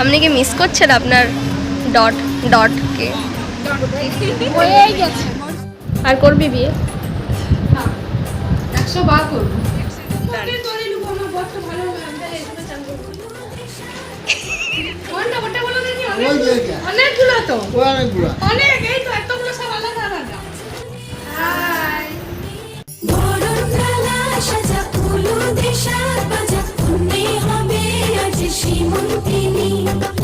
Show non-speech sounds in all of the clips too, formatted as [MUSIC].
আপনি কি মিস করছেন আপনার ডট ডটকে আর করবি বিয়ে? একশো বার করব। অনেকগুলো তো। অনেক এই তো এতগুলো সব আলাদা আলাদা। দেশার বাজা সীমন্তিনী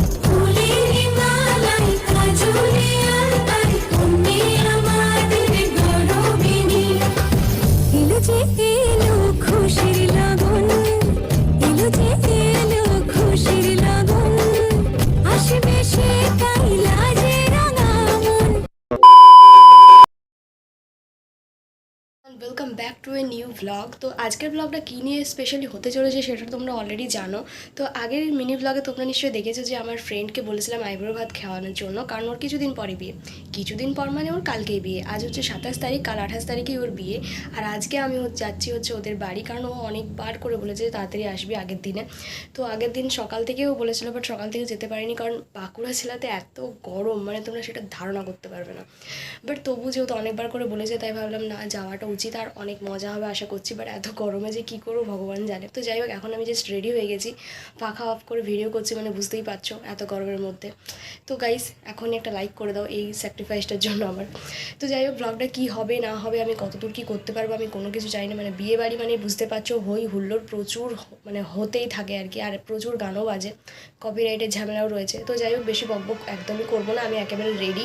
ভ্লগ তো আজকের ব্লগটা কী নিয়ে স্পেশালি হতে চলেছে সেটা তোমরা অলরেডি জানো। তো আগের মিনি ব্লগে তোমরা নিশ্চয়ই দেখেছ যে আমার ফ্রেন্ডকে বলেছিলাম আইব্রো ভাত খাওয়ানোর জন্য, কারণ ওর কিছুদিন পরে বিয়ে। কিছুদিন পর মানে ওর কালকেই বিয়ে, আজ হচ্ছে সাতাশ তারিখ, কাল আঠাশ তারিখেই ওর বিয়ে। আর আজকে আমি যাচ্ছি হচ্ছে ওদের বাড়ি, কারণ ও অনেকবার করে বলেছে তাড়াতাড়ি আসবি আগের দিনে। তো আগের দিন সকাল থেকেও বলেছিল বাট সকাল থেকে যেতে পারিনি, কারণ বাঁকুড়া জেলাতে এত গরম মানে তোমরা সেটা ধারণা করতে পারবে না। বাট তবু যেহেতু অনেকবার করে বলেছে, তাই ভাবলাম না, যাওয়াটা উচিত, আর অনেক মজা হবে, আশা করছি বাট এত গরমে যে কী করব ভগবান জানে। তো যাই হোক, এখন আমি জাস্ট রেডি হয়ে গেছি। পাখা অফ করে ভিডিও করছি মানে বুঝতেই পারছ এত গরমের মধ্যে। তো গাইস এখন একটা লাইক করে দাও এই স্যাক্রিফাইসটার জন্য আমার। তো যাই হোক ব্লগটা কী হবে, না হবে, আমি কতদূর কী করতে পারব, আমি কোনো কিছু চাই না। মানে বিয়ে বাড়ি মানে বুঝতে পারছ, হই হুল্লোড় প্রচুর মানে হতেই থাকে আর কি, আর প্রচুর গানও বাজে কপিরাইটের ঝামেলাও রয়েছে। তো যাই হোক, বেশি বকবক একদমই করব না, আমি একেবারে রেডি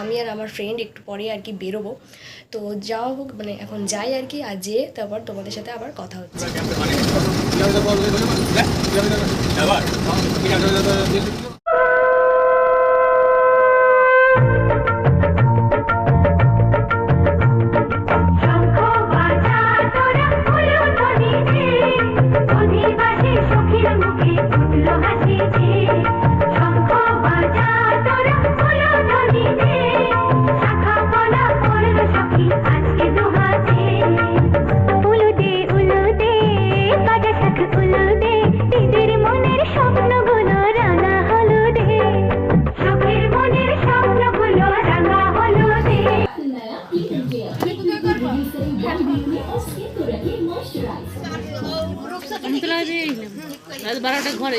আমি আর আমার ফ্রেন্ড একটু পরে আর কি বেরোবো। তো যাওয়া হোক মানে এখন যাই আর কি, আর যেয়ে তারপর তোমাদের সাথে আবার কথা হচ্ছে।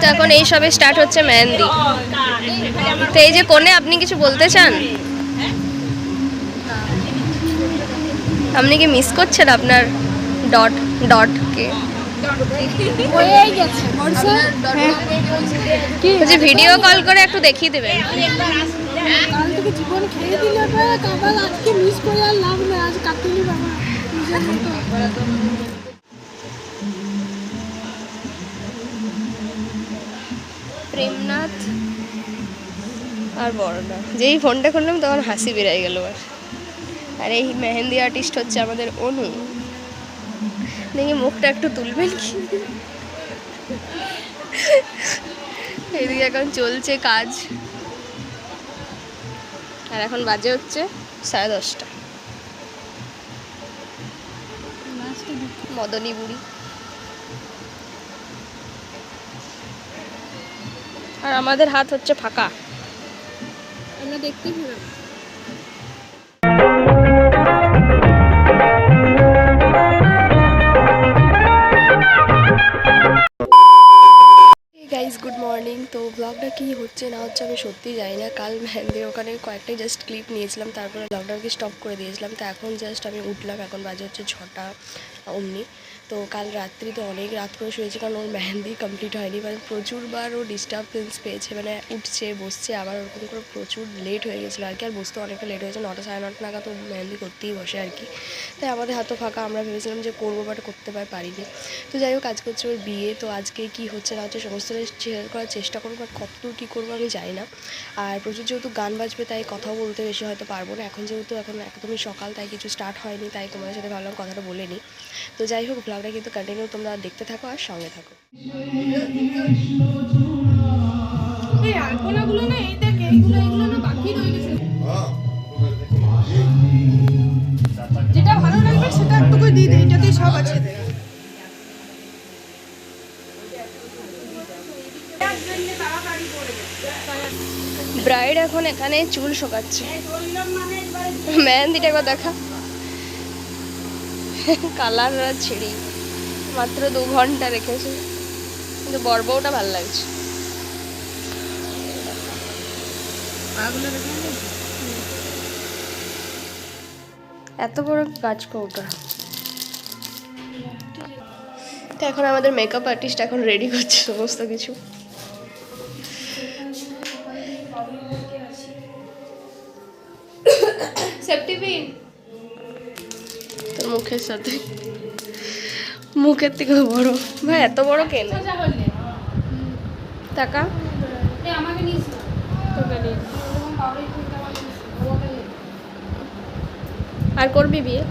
তো এখন এই সবে স্টার্ট হচ্ছে মেহেন্দি। তো এই যে কোণে আপনি কিছু বলতে চান? আপনি কি মিস করছেন আপনার ডট ডটকে গেছে বলছি? ভিডিও কল করে একটু দেখিয়ে দেবেন। আজকে মিস করে আর লাভ নেই আজ কাটলি বাবা প্রেমনাথ আর বড়দা যেই ফোনটা করলাম তখন হাসি বেরিয়ে গেল আর। আর এই মেহেন্দি আর্টিস্ট হচ্ছে আমাদের অনু। দেখি মুখটা একটু তুলবেন কি? এইদিকে এখন চলছে কাজ। আর এখন বাজে হচ্ছে সাড়ে দশটা। মদনী বুড়ি। আর আমাদের হাত হচ্ছে ফাঁকা। আমরা দেখতে পেলাম গুড মর্নিং তো ব্লগটা কি হচ্ছে না হচ্ছে আমি সত্যি জানি না। কাল মেহেন্দির ওখানে কয়েকটা জাস্ট ক্লিপ নিয়েছিলাম, তারপরে ব্লগটাকে স্টপ করে দিয়েছিলাম। তো এখন জাস্ট আমি উঠলাম, এখন বাজে হচ্ছে ছটা অমনি। তো কাল রাত্রিতে অনেক রাত করে শুয়েছে, কারণ ওর মেহেন্দি কমপ্লিট হয়নি। মানে প্রচুরবার ও ডিস্টারবেন্স পেয়েছে মানে উঠছে, বসছে, আবার ওরকম করে প্রচুর লেট হয়ে গেছিল আর কি, আর বসতে অনেকটা লেট হয়েছে, নটা সাড়ে নটা নাগাদ ও মেহেন্দি করতেই বসে আর কি। তাই আমাদের হাতও ফাঁকা, আমরা ভেবেছিলাম যে করব বাট করতে পার পারিনি। তো যাই হোক, আজকে হচ্ছে ওর বিয়ে, তো আজকে কি হচ্ছে না হচ্ছে সমস্ত শেয়ার করার চেষ্টা করব বাট কতদূর কী করব আমি জানি না। আর প্রচুর যেহেতু গান বাজবে, তাই কথাও বলতে বেশি হয়তো পারব না। এখন যেহেতু এখন একদমই সকাল, তাই কিছু স্টার্ট হয়নি, তাই তোমাদের সাথে ভাবলাম কথাটা বলে নিই। তো যাই হোক ব্লগটা কিন্তু কন্টিনিউ তোমরা দেখতে থাকো আর সঙ্গে থাকো। এই আলপনাগুলো না এই দেখ এইগুলো এইগুলো না বাকি রয়ে গেছে। যেটা ভালো লাগবে সেটা একটু করে দিয়ে এটাতেই সব আছে। ব্রাইড এখন এখানে চুল শোকাচ্ছে। মেহেন্দিটা একবার দেখা। কালার ছিঁড়ি মাত্র দু ঘণ্টা রেখেছে। কিন্তু বর্বটা ভালো লাগছে। এত বড় কাজ কৌটা তো এখন আমাদের মেকআপ আর্টিস্ট এখন রেডি করছে সমস্ত কিছু। [COUGHS] সেফটি পিন তোর মুখের সাথে। মুখের থেকে বড়। ভাই এত বড় কেন? টাকা? তোকে নিয়ে। আর করবি বিয়ে?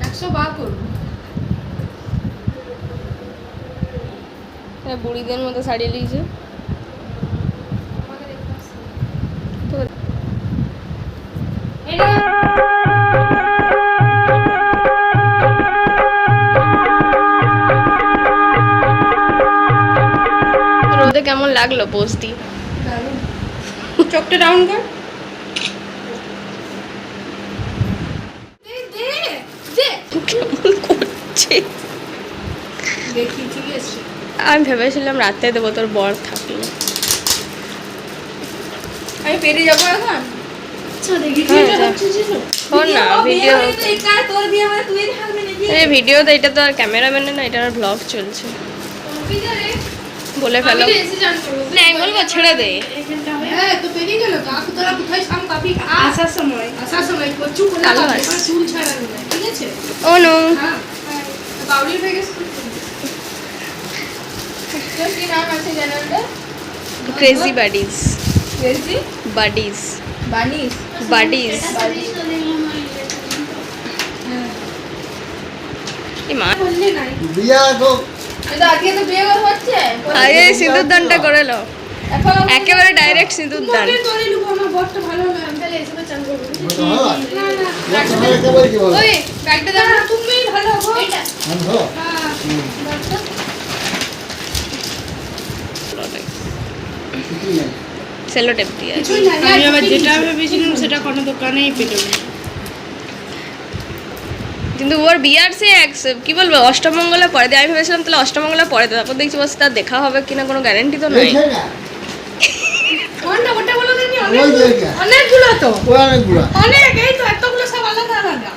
একশো বার করব। বুড়িদের মতো শাড়ি লিয়েছে তো- কেমন লাগল পোস্তি চোখটা ডাউন কর। কেমন করছে আমি ভেবেছিলাম রাতে দেবো তোর বর থাকল আমি পেরিয়ে যাব এখন। হ্যাঁ, না ভিডিও ভিডিওতে এটা তো আর ক্যামেরাম্যানে না এটা আর ব্লগ চলছে। বলে ফেলো। না আমি বলব ছেড়ে দে। আসার সময়। Oh no. ক্রেজি বাডিজ কেজি বাডিজ বানিস বাডিজ এই মা। বললে নাই। বিয়া গো। আগে সিঁদুর দানটা করে লো একেবারে ডাইরেক্ট সিঁদুর দান হয় আমি সেলো টেপ দিয়ে আবার যেটা ভেবেছিলাম সেটা কোনো দোকানেই পেল না। কিন্তু ওর বিয়ার সে এক- কি বলব অষ্টমঙ্গলা পরে দিয়ে আমি ভেবেছিলাম তাহলে অষ্টমঙ্গলা পরে দেয় তারপর দেখছি বস তার দেখা হবে কিনা কোনো গ্যারেন্টি তো নাই। অনেকগুলো তো অনেক এই তো এতগুলো সব আলাদা আলাদা।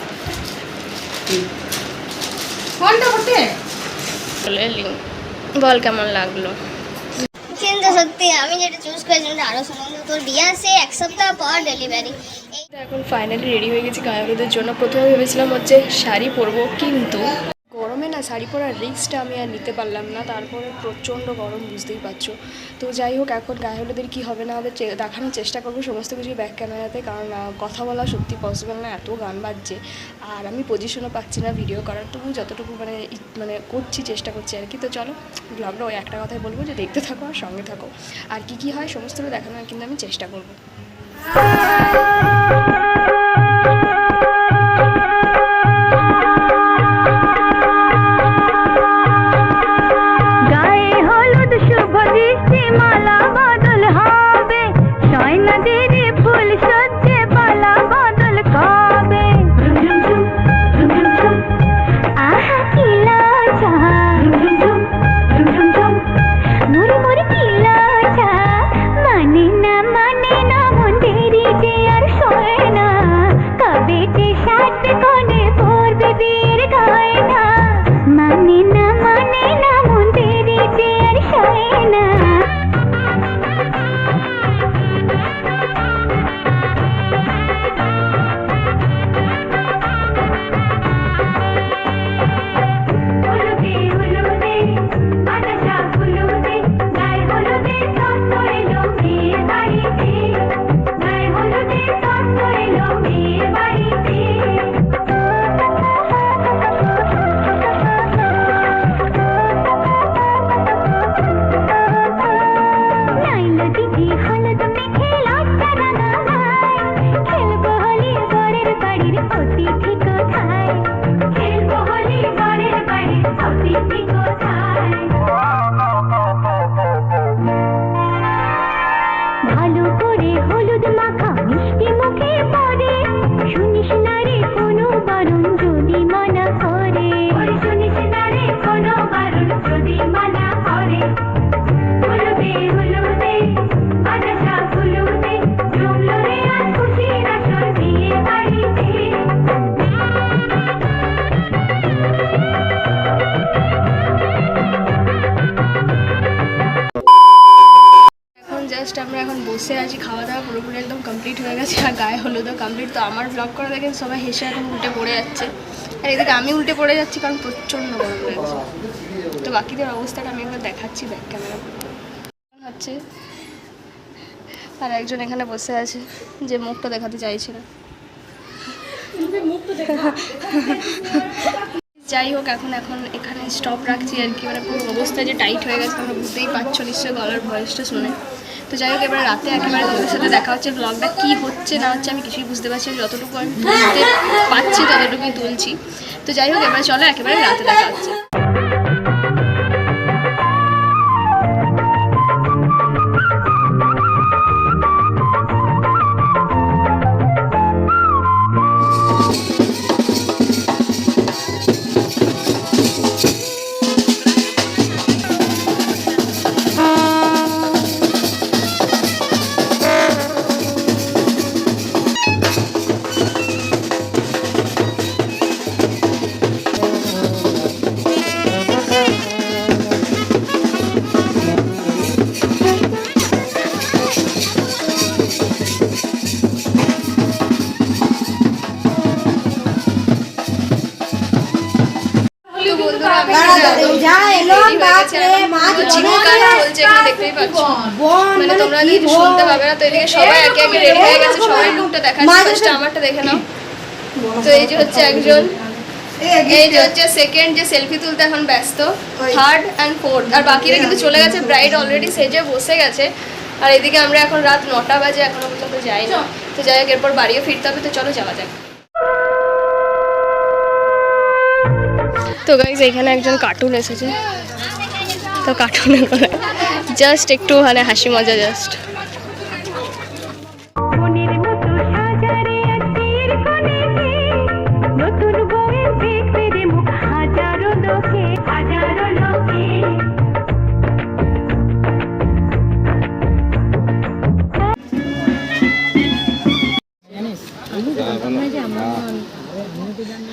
কোনটা বল কেমন লাগল? কিন্তু সত্যি, আমি যেটা চুজ করেছিলাম ওটা আরও সুন্দর তোর বিয়ে আসে, এক সপ্তাহ পর ডেলিভারি এখন ফাইনালি রেডি হয়ে গেছি গায়ে জন্য। প্রথমে ভেবেছিলাম হচ্ছে শাড়ি পরবো, কিন্তু গরমে না শাড়ি পরার রিক্সটা আমি আর নিতে পারলাম না, তারপরে প্রচণ্ড গরম, বুঝতেই পারছ। তো যাই হোক, এখন গায়ে হলুদের কী হবে না হবে দেখানোর চেষ্টা করব সমস্ত কিছু ব্যাক ক্যামেরাতে কারণ কথা বলা সত্যি পসিবল না, এত গান বাজছে। আর আমি পজিশনও পাচ্ছি না ভিডিও করার তবু যতটুকু মানে মানে করছি, চেষ্টা করছি আর কি। তো চলো ব্লগটা ওই একটা কথাই বলব যে দেখতে থাকো আর সঙ্গে থাকো। আর কি কি হয় সমস্তটা দেখানোর কিন্তু আমি চেষ্টা করব। বসে আছি, খাওয়া দাওয়া পুরোপুরি একদম কমপ্লিট হয়ে গেছে, আর গায়ে হলুদও কমপ্লিট তো আমার ব্লগ করা দেখেন, সবাই হেসে এখন উল্টে পড়ে যাচ্ছে। আর এদিকে আমি উল্টে পড়ে যাচ্ছি, কারণ প্রচণ্ড গরম লাগছে। তো বাকিদের অবস্থাটা আমি একবার দেখাচ্ছি ব্যাক ক্যামেরা হচ্ছে আর একজন এখানে বসে আছে, যে মুখটা দেখাতে চাইছে না যাই হোক, এখন এখন এখানে স্টপ রাখছি আর কি মানে পুরো অবস্থা যে টাইট হয়ে গেছে, তোমরা বুঝতেই পারছ নিশ্চয়ই গলার ভয়েসটা শুনে। তো যাই হোক, এবার রাতে একেবারে তোমাদের সাথে দেখা হচ্ছে ব্লগটা কী হচ্ছে, না হচ্ছে, আমি কিছুই বুঝতে পারছি যতটুকু আমি বুঝতে পাচ্ছি ততটুকুই তুলছি। তো যাই হোক, এবার চলো, একেবারে রাতে দেখা হচ্ছে। মানে তোমরা যদি শুনতে পাবে না তো এদিকে সবাই একে একে রেডি হয়ে গেছে সবাই লুকটা দেখাচ্ছে। আমারটা দেখে নাও। তো এই যে হচ্ছে একজন। এই যে হচ্ছে সেকেন্ড যে সেলফি তুলতে এখন ব্যস্ত থার্ড অ্যান্ড ফোর্থ আর বাকিরা কিন্তু চলে গেছে ব্রাইড অলরেডি সেজে বসে গেছে। আর এদিকে আমরা এখন রাত নটা বাজে এখনও পর্যন্ত যাইনি। তো যাই হোক এরপর বাড়িও ফিরতে হবে তো চলো যাওয়া যাক। তো গাইজ এখানে একজন কার্টুন এসেছে। তো কার্টুনের জাস্ট একটু মানে হাসি মজা জাস্ট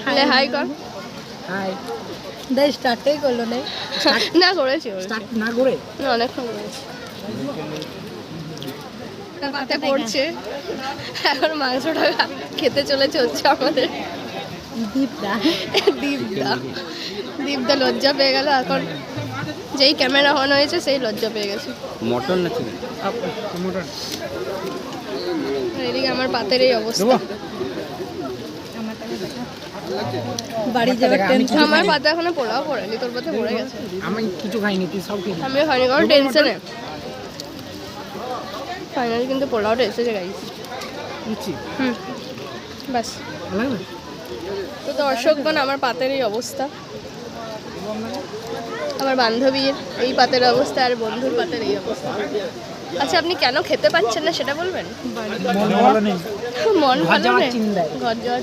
হ্যাঁ হাই কর দা স্টার্টই করল না। [LAUGHS] না করেছি। স্টার্ট না করে? না অনেকক্ষণ করেছি। পাতে পড়ছে। এখন মাংসটা খেতে চলেছে হচ্ছে আমাদের। দীপদা। দীপদা। দীপদা লজ্জা পেয়ে গেল। এখন যেই ক্যামেরা অন হয়েছে সেই লজ্জা পেয়ে গেছে। মটন না চিকেন এদিকে আমার পাতের এই অবস্থা। বাড়ি যাওয়ার টেনশন আমার পাতে এখনও পোড়াও পড়েনি তোর পাতে পড়ে গেছে। আমি কিছু খাইনি তুই সব খেলি। আমি হয়নি কারণ টেনশনে ফাইনালি কিন্তু পোলাওটা এসেছে গাইস হুম। বাস তো দর্শকগণ আমার পাতের এই অবস্থা। আমার বান্ধবীর এই পাতের অবস্থা আর বন্ধুর পাতের এই অবস্থা। আচ্ছা আপনি কেন খেতে পাচ্ছেন না সেটা বলবেন? মন ভালো নেই। মন ঘর ভালো নেই? ঘর যাওয়ার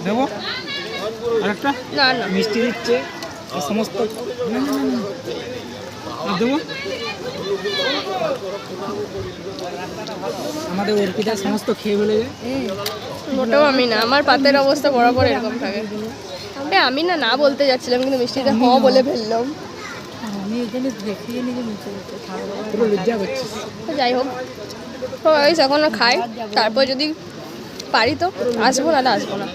আরেকটা? না না। মিষ্টি দিচ্ছে এই সমস্ত। না, না, না, না। আর দেবো? আমাদের অর্পিতা সমস্ত খেয়ে যায়। মোটেও আমি না। আমার পাতের অবস্থা বরাবর এরকম থাকে। আমি না না বলতে যাচ্ছিলাম কিন্তু মিষ্টিটা হ বলে ফেললাম। আমি এখানে দেখিয়ে নিজে মিশে পুরো লজ্জা করছিস যাই হোক গাইস এখন খাই তারপর যদি পারি তো আসব না আসব না।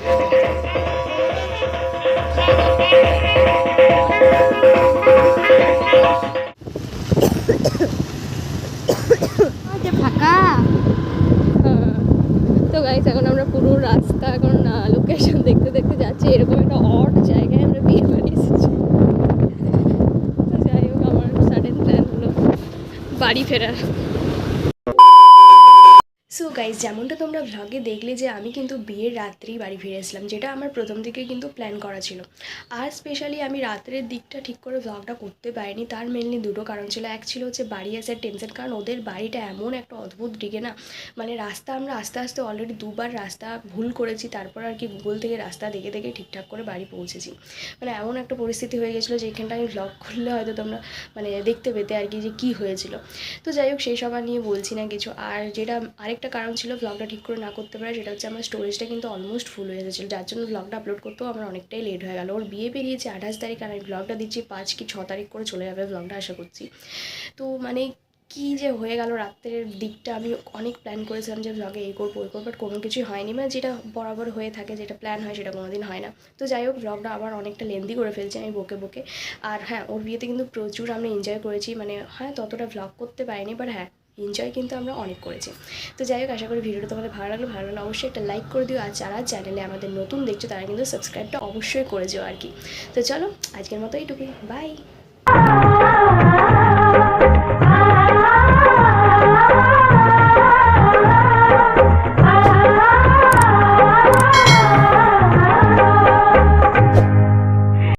তো গাইস এখন আমরা পুরো রাস্তা, এখন লোকেশন দেখতে দেখতে যাচ্ছি। এরকম একটা অড জায়গায় আমরা বিয়ে বাড়ি এসেছি। তো আমার সাডেন প্ল্যান বাড়ি ফেরার। গাইজ যেমনটা তোমরা ভ্লগে দেখলে যে আমি কিন্তু বিয়ের রাত্রেই বাড়ি ফিরে এসলাম যেটা আমার প্রথম থেকে কিন্তু প্ল্যান করা ছিল। আর স্পেশালি আমি রাত্রের দিকটা ঠিক করে ভ্লগটা করতে পারিনি, তার মেনলি দুটো কারণ ছিল। এক ছিল হচ্ছে বাড়ি আসার টেনশন কারণ ওদের বাড়িটা এমন একটা অদ্ভুত দিকে না মানে রাস্তা আমরা আস্তে আস্তে অলরেডি দুবার রাস্তা ভুল করেছি, তারপর আর কি গুগল থেকে রাস্তা দেখে দেখে ঠিকঠাক করে বাড়ি পৌঁছেছি। মানে এমন একটা পরিস্থিতি হয়ে গেছিল, যেখানটা আমি ভ্লগ করলে হয়তো তোমরা মানে দেখতে পেতে আর কি যে কী হয়েছিল। তো যাই হোক, সেই সবার নিয়ে বলছি না কিছু। আর যেটা আরেকটা কারণ ছিল ব্লগটা ঠিক করে না করতে পারে, সেটা হচ্ছে আমার স্টোরেজটা কিন্তু অলমোস্ট ফুল হয়ে গেছিল। যার জন্য ব্লগটা আপলোড করতেও আমার অনেকটাই লেট হয়ে গেল। ওর বিয়ে বেরিয়েছে আঠাশ তারিখ আর আমি ব্লগটা দিচ্ছি পাঁচ কি ছ তারিখ করে চলে যাবে ব্লগটা আশা করছি। তো মানে কী যে হয়ে গেল রাত্রের দিকটা, আমি অনেক প্ল্যান করেছিলাম যে ব্লগে এই করব, ওই করব বাট কোনো কিছুই হয়নি। মানে যেটা বরাবর হয়ে থাকে, যেটা প্ল্যান হয়, সেটা কোনো দিন হয় না। তো যাই হোক ব্লগটা আবার অনেকটা লেন্দি করে ফেলছি আমি বকে বকে। আর হ্যাঁ ওর বিয়েতে কিন্তু প্রচুর আমরা এনজয় করেছি। মানে হ্যাঁ ততটা ব্লগ করতে পারিনি বাট হ্যাঁ এনজয় কিন্তু আমরা অনেক করেছি। তো যাই হোক, আশা করি ভিডিওটা তোমাদের ভালো লাগল। ভালো লাগলে অবশ্যই একটা লাইক করে দিও। আর যারা চ্যানেলে আমাদের নতুন দেখছ, তারা কিন্তু সাবস্ক্রাইবটা অবশ্যই করে যেও আর কি। তো চলো, আজকের মতো এইটুকুই। বাই